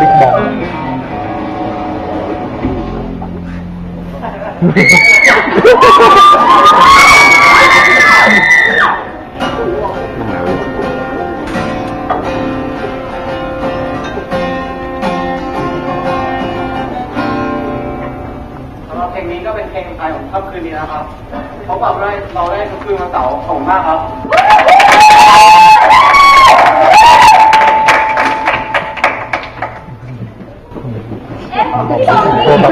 บิ๊กบอมสำหรับเพลงนี้ก็เป็นเพลงไทยของค่ำคืนนี้นะครับเพราะว่าเราได้เราได้ทุกคืนวันเสาร์ขอบคุณมากครับ เอ๊ะพี่สองโอ้แบบ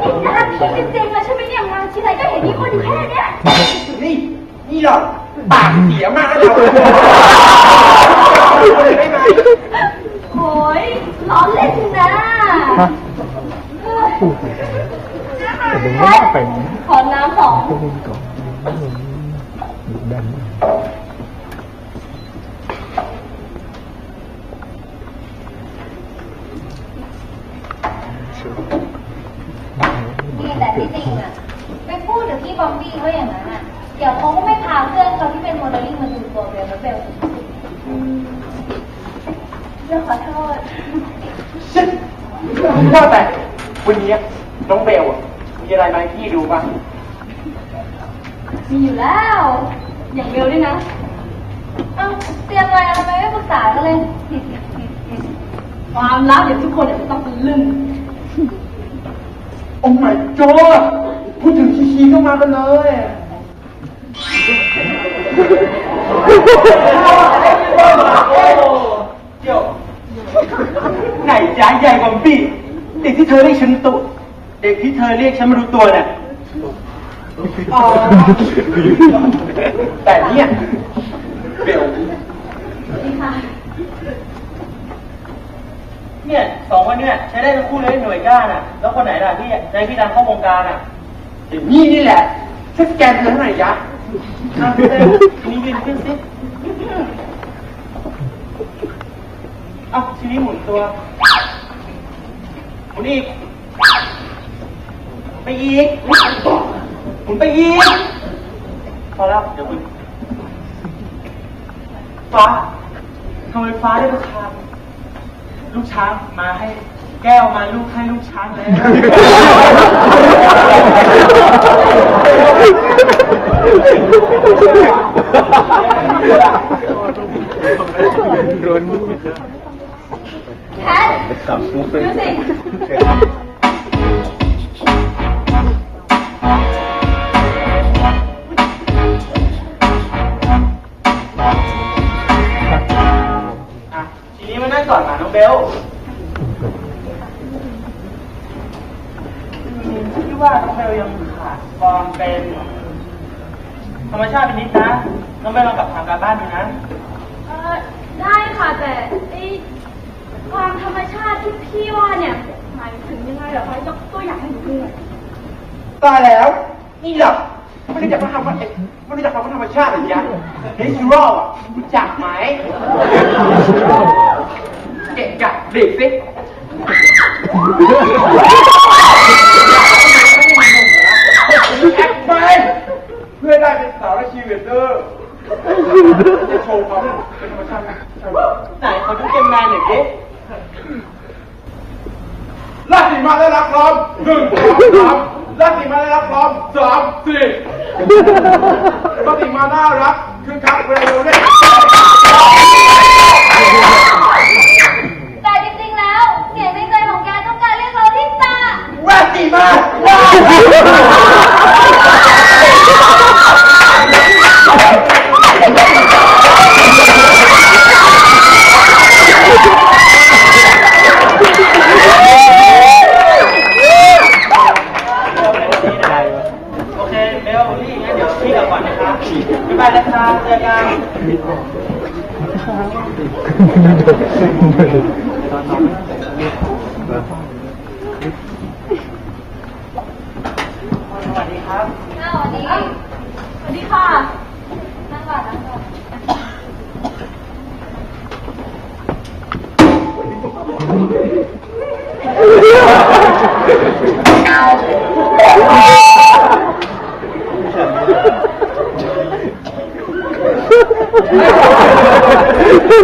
โอ้โหน่ารักจริงๆเลยใช่ไหมเนี่ยมาทีไรก็เห็นมีคนอยู่แค่เนี้ยนี่ นี่หรอปากเสียมากเลยได้ไหมโอ้ยล้อเล่นนะฮะแต่ดึงไม่น่าเป็นขอน้ำสองต้องเล่นก่อนดุดันนี่แต่ที่จริงอะไปพูดกับพี่บอมบี้เขาอย่างนั้นอะ เดี๋ยวเขาก็ไม่พาเพื่อนเขาที่เป็นโมเดลลิ่งมาดูตัวเบลแล้วเบล เรื่องขอโทษ ว่าแต่วันนี้น้องเบลอะมีอะไรมาให้พี่ดูบ้างมีอยู่แล้ว อย่างเบลด้วยนะ เอ้าเตรียมอะไรอะทำไมไม่ปรึกษากันเลย ความลับเดี๋ยวทุกคนจะต้องเป็นลึ่งโอ้ my god พูดถึงชีชีก็มากันเลยเดี๋ยว ไหนย้ายใหญ่กว่าพี่ เด็กที่เธอเรียกฉันตัวเด็กที่เธอเรียกฉันมาดูตัวเนี่ยอ๋อแต่เนี่ยเบลดีค่ะเนี่ยสองคนเนี่ยใช้ได้ทั้งคู่เลยหน่วยก้านอะ แล้วคนไหนล่ะที่ในพี่ดังเข้าวงการอะเดี๋ยวนี่นี่แหละช่วยแกนเธอหน่อยยะอะเร็วนี่ยืนขึ้นสิเอ้าทีนี้หมุนตัวหมุนอีกไปอีกหมุนไปอีกพอแล้วเดี๋ยวคุณฟ้าทำไมฟ้าได้ลูกช้างลูกช้างมาให้ แก้วมาลูกให้ลูกช้างแล้วรุนแพทดูสิอะทีนี้มา นั่งก่อนหมาน้องเบลอืมพี่ว่าน้องเบลยังขาดความเป็นธรรมชาติเป็นนิดนะ น้องเบลลองกลับทำการบ้านดูนะ เออได้ค่ะแต่ไอ ความธรรมชาติที่พี่ว่าเนี่ยหมายถึงยังไงเหรอคะยกตัวอย่างให้หนูดูหน่อยตายแล้ว นี่หรอไม่รู้จักพระธรรมะไม่รู้จักพระธรรมชาติหรือยังเฮซิโร่อะรู้จักไหมเกะกะเด็กสิแอคไปเพื่อได้เป็นสาวและชีวิตเดอร์จะโชว์ความเป็นธรรมชาตินะไหนขอดูเกมแมนหน่อยดิ ลาสีมาได้รับพร้อมหนึ่งสองสามลาสีมาได้รับพร้อมสามสี่ลาสีมาน่ารักคือคักเร็วๆเนี่ยแต่จริงๆแล้วเสียงในใจของแกต้องการเรียกเราที่ตาลาสีมาว้า โอเคเบลนี่งั้นเดี๋ยวพี่กลับก่อนนะครับบ๊ายบายนะครับเจอกันสวัสดีครับ อ้าวสวัสดี สวัสดีค่ะ นั่งก่อนนั่งก่อน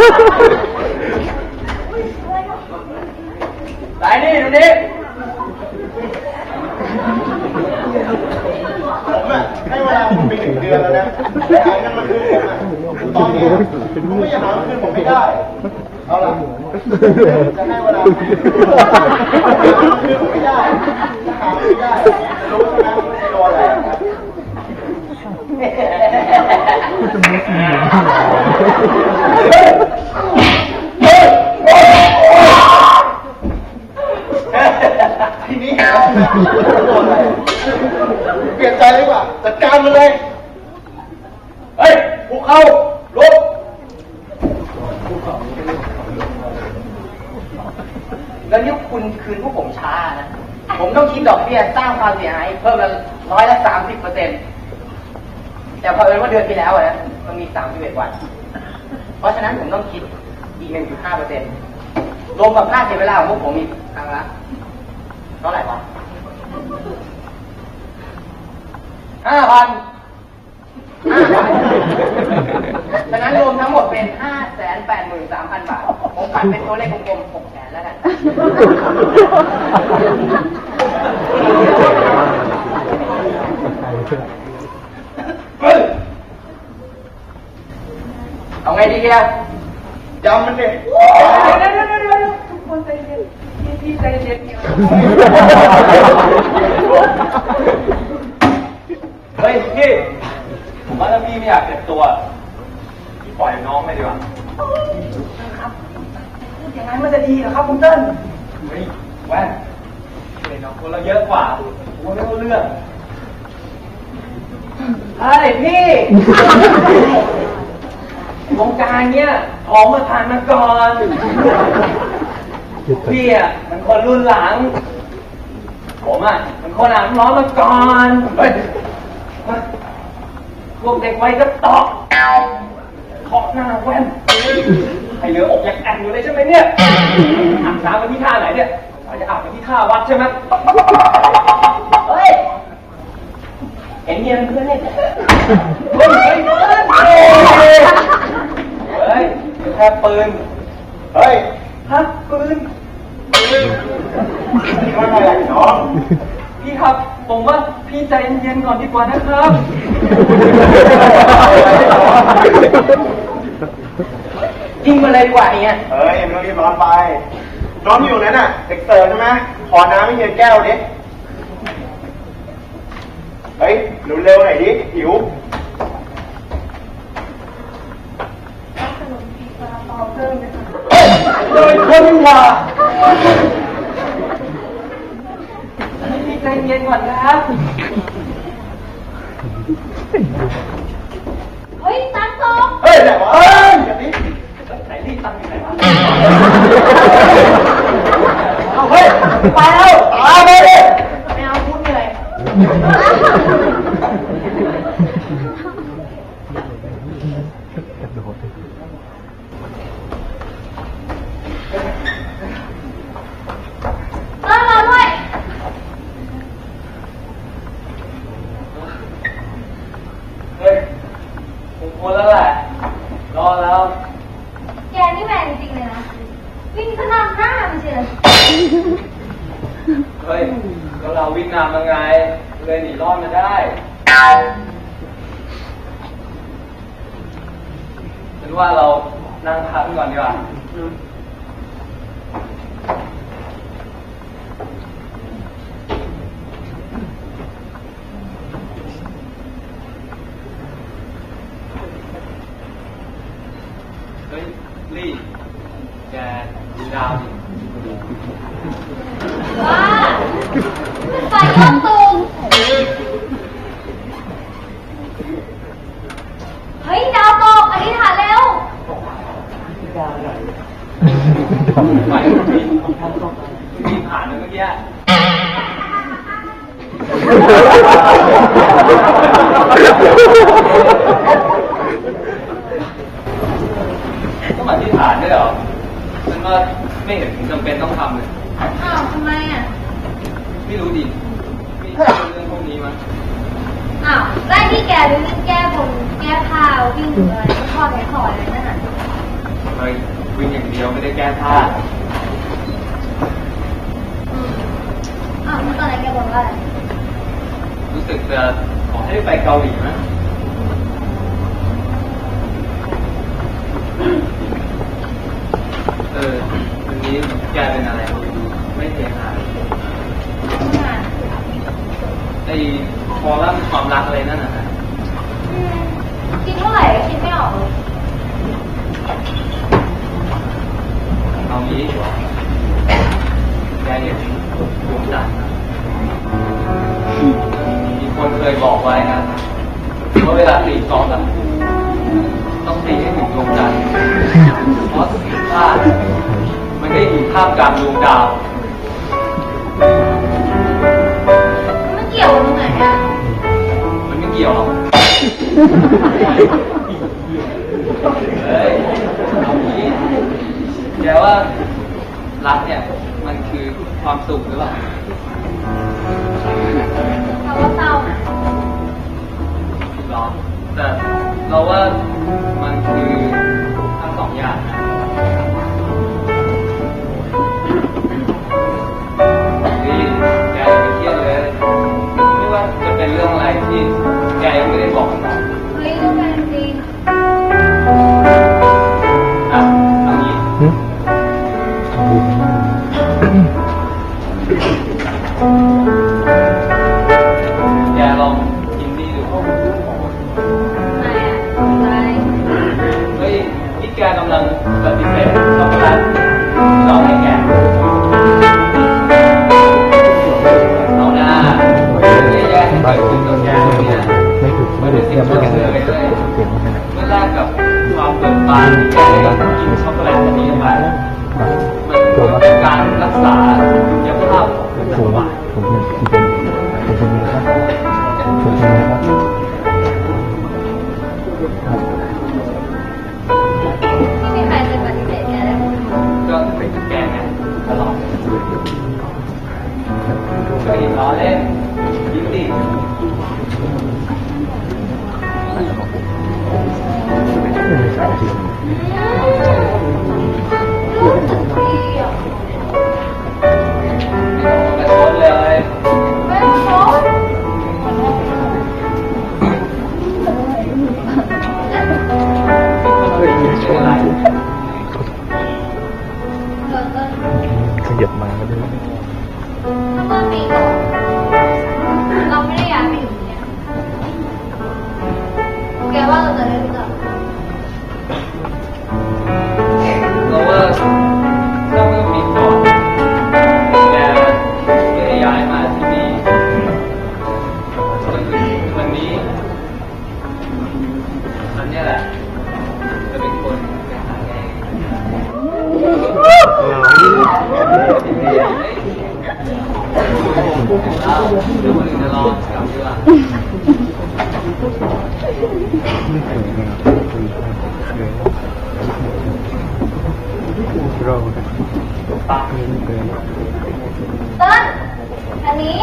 เไหนนี่ดูนี่ผมอะให้เวลาคุณไปหนึ่งเดือนแล้วนะแต่หาเงินมาคืนผมอะตอนนี้ผมก็ยังหาคืนผมไม่ได้ เอาล่ะจะให้เวลาคืนผมไม่ได้จะหาไม่ได้รู้ใช่ไหมไม่โดนอะไรนะ ทีนี้เปลี่ยนใจเลยดีกว่าจัดการมันเลย เฮ้ยพวกเขาลุกแล้วนี่คุณคืนพวกผมช้านะ ผมต้องคิดดอกเบี้ยสร้างความเสียหายเพิ่มละร้อยละสามสิบเปอร์เซ็นต์แต่พอเอิญว่าเดือนที่แล้วอะนะ มันมีสามสิบเอ็ดวัน เพราะฉะนั้นผมต้องคิดอีกหนึ่งจุดห้าเปอร์เซ็นต์รวมกับค่าเสียเวลาของพวกผมอีกครั้งละเท่าไหร่วะห้าพันฉะนั้นรวมทั้งหมดเป็นห้าแสนแปดหมื่นสามพันบาท ผมปัดเป็นตัวเลขกลมๆหกแสนแล้วกันฮ้ย เอาไงดีแกจำมันดิเดี๋ยวเดี๋ยวเดี๋ยวเดี๋ยวเดี๋ยวทุกคนใจเย็นพี่พี่ใจเย็นเฮ้ยพี่ผมว่าถ้าพี่ไม่อยากเจ็บตัวพี่ปล่อยน้องไปดีกว่าอย่างนั้นมันจะดีเหรอครับคุณเติ้ลเฮ้ยแว่นเห็นเราคนเราเยอะกว่าผมว่าไม่รู้เรื่องเฮ้ยพี่ วงการเนี้ยออกมาทานมาก่อนพี่อะมันคนรุ่นหลัง ผมอะมันคนอ่านร้อนมาก่อนเฮ้ยพวกเด็กวัยก็ตอกเคาะหน้าแว่นให้เหลืออกยังแอนอยู่เลยใช่ไหมเนี่ยอาบน้ำกันที่ท่าไหนเนี่ยอาจจะอาบกันที่ท่าวัดใช่ไหมเฮ้ยเห็นเมียเพื่อนเนี่ยเฮ้ยเฮ้ยเฮ้ยเฮ้ยแค่ปืน เฮ้ยฮะปืนนี่มันอะไรน้อง พี่ครับ ผมว่าพี่ใจเย็นๆก่อนดีกว่านะครับ ยิงมาเลยดีกว่าเนี่ยเฮ้ยไม่ต้องรีบร้อนไป น้องอยู่นั้นน่ะ เด็กเสิร์ฟใช่ไหมขอน้ำให้เฮียแก้วดิ เฮ้ยเร็วๆหน่อยดิหิว เลยคนว่าพี่ใจเย็นก่อนนะครับเฮ้ยตังค์ตกเฮ้ยแต่ว่าเฮ้ยอย่างนี้ไหนรีบตังค์อยู่ไหนวะเอาเฮ้ยไปแล้วตาไปดิไม่เอาพูดเหนื่อย เออรอด้วย เฮ้ย ผมควรแล้วแหละรอแล้ว แกนี่แมนจริงๆเลยนะ วิ่งสนำหน้ามันเชียวเฮ้ยแล้วเราวิ่งนำยังไง เลยหนีรอดมาได้ ฉันว่าเรานั่งพักก่อนดีกว่า เฮ้ย ลี่ แกดูดาวดิว้าไฟยกตูมเฮ้ยดาวตกอธิษฐานเร็วไม่มีมีผ่านเลยเมื่อกี้ต้องอธิษฐานด้วยเหรอ ฉันว่าไม่เห็นจำเป็นต้องทำเลยอ้าวทำไมอะ ไม่รู้ดิไม่เชื่อเรื่องพวกนี้มั้งอ้าวได้ที่แกหรือแก้บนแก้ผ้าวิ่งอะไรทอดไหนถอยอะไรนั่นน่ะเฮ้ยวิ่งอย่างเดียวไม่ได้แก้ผ้าอ้าวแล้วตอนไหนแกบอกว่าอะไรรู้สึกจะขอให้ไปเกาหลีนะ เออวันนี้แกเป็นอะไร ไม่เทหาไอ้ฟอรัมความรักอะไรนั่นน่ะนะคิดเท่าไหร่ก็คิดไม่ออกเลยเอางี้ดีกว่าแกเห็นดวงจันทร์นะมีคนเคยบอกไว้นะว่าเวลาตีกอล์ฟอะต้องตีให้ ดวงจันทร์เพราะสิ่งพลาดมันได้อยู่ท่ามกลางดวงดาวมันเกี่ยวกับตรงไหนอะมันไม่เกี่ยวหรอกเฮ้ยเอางี้แกว่ารักเนี่ยมันคือความสุขหรือเปล่าเราว่าเศร้านะหรอแต่ เราว่ามันคือทั้งสองอย่างนะ ไม่เคยนะคุณครับเคยราปักไม่เคยต้นอันนี้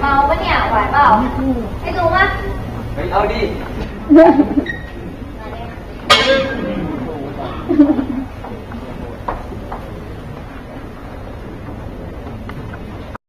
เมาปะเนี่ยหวานเปล่าให้ดูมั้ยเฮ้ยเอาดิ